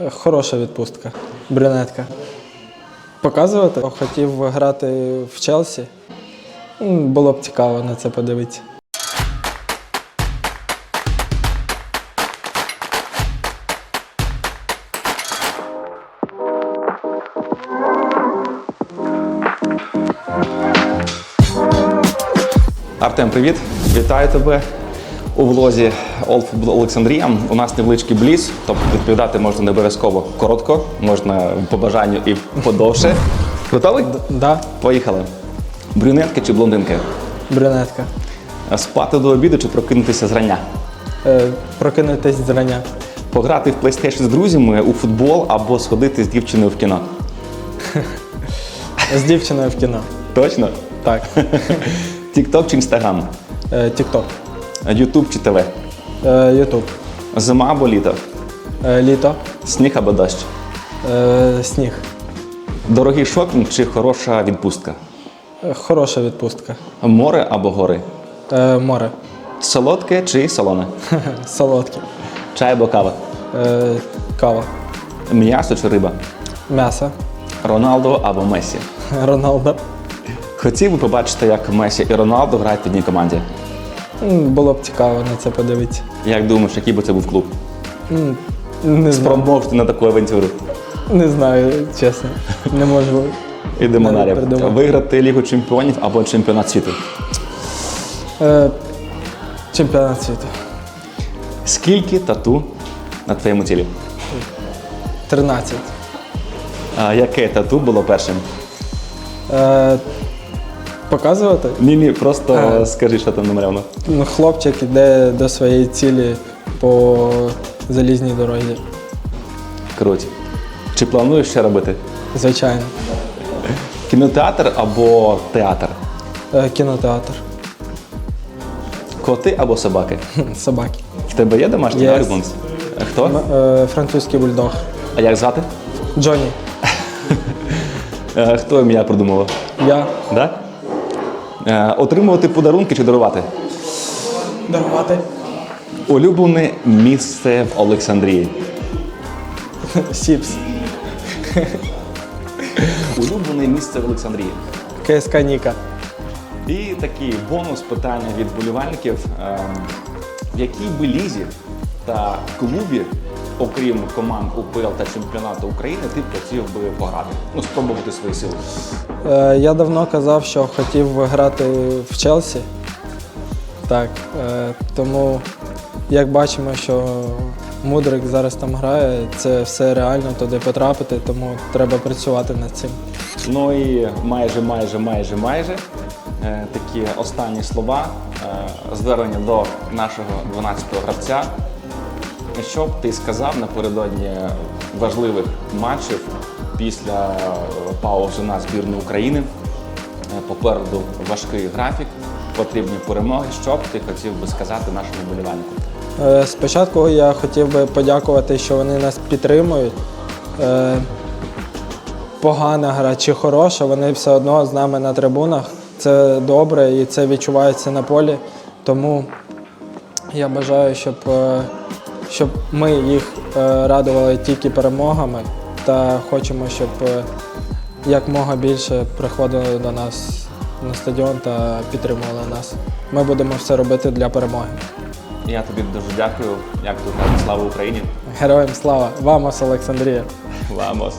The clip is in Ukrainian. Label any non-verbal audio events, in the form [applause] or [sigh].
Е, Хороша відпустка. Брюнетка. Показувати? Хотів грати в Челсі. Було б цікаво на це подивитися. Артем, привіт! Вітаю тебе у влозі Football Олександрія. У нас невеличкий бліз, тобто відповідати можна не обов'язково коротко, можна по бажанню і подовше. [laughs] Готовий? Да, Поїхали. Брюнетки чи блондинки? брюнетка. Спати до обіду чи прокинутися зрання? Е, Прокинутись зрання. Пограти в PlayStation з друзями у футбол або сходити з дівчиною в кіно. [laughs] З дівчиною в кіно. Точно? Так. [laughs] Тікток чи Інстаграм? Е, Тікток. Ютуб чи ТВ? Е, Ютуб. Зима або літо? Е, Літо. Сніг або дощ? Е, Сніг. Дорогий шопінг чи хороша відпустка? Е, Хороша відпустка. Море або гори? Е, Море. Солодке чи солоне? [laughs] Солодке. Чай або кава? Е, Кава. М'ясо чи риба? М'ясо. Роналдо або Месі? [laughs] Роналдо. Хотів би побачити, як Месі і Роналдо грають в одній команді. Було б цікаво на це подивитися. Як думаєш, який би це був клуб? Не знаю. На таку авантюру. Не знаю, чесно. Не можу. Ідемо Навіть далі. придумав. Виграти Лігу чемпіонів або чемпіонат світу. Е, Чемпіонат світу. Скільки тату на твоєму тілі? 13. А яке тату було першим? Е, Показувати? Ні, ні, просто А. скажи, що там намальовано. Ну, Хлопчик йде до своєї цілі по залізній дорозі. Круть. Чи плануєш ще робити? Звичайно. Кінотеатр або театр? Е, Кінотеатр. Коти або собаки? [laughs] Собаки. В тебе є домашній Є. улюбленець? Хто? М- е, Французький бульдог. А як звати? Джонні. [laughs] Е, Хто ім'я придумував? Я. Да? Е, Отримувати подарунки чи дарувати? Дарувати. Улюблене місце в Олександрії. [laughs] Сіпс. Улюблене місце в Олександрії. КСК Ніка. І такий бонус питання від болівальників. Ем, В якій би лізі та клубі, окрім команд УПЛ та чемпіонату України, ти б хотів би пограти? Ну, спробувати свої сили. Е, Я давно казав, що хотів грати в Челсі. Так. е, Тому, як бачимо, що Мудрик зараз там грає, це все реально туди потрапити, тому треба працювати над цим. Ну і майже, майже, майже, майже е, такі останні слова, е, звернення до нашого 12-го гравця. Що б ти сказав напередодні важливих матчів після е, паузи на збірну України? Е, Попереду важкий графік, потрібні перемоги. Що б ти хотів би сказати нашому болівальнику? Е, Спочатку я хотів би подякувати, що вони нас підтримують. Погана гра чи хороша, вони все одно з нами на трибунах. Це добре і це відчувається на полі. Тому я бажаю, щоб, щоб ми їх е, радували тільки перемогами та хочемо, щоб е, якмога більше приходили до нас на стадіон та підтримували нас. Ми будемо все робити для перемоги. Я тобі дуже дякую. Як тут слава Україні! Героям слава! Вамос, Олександрія! Вамос!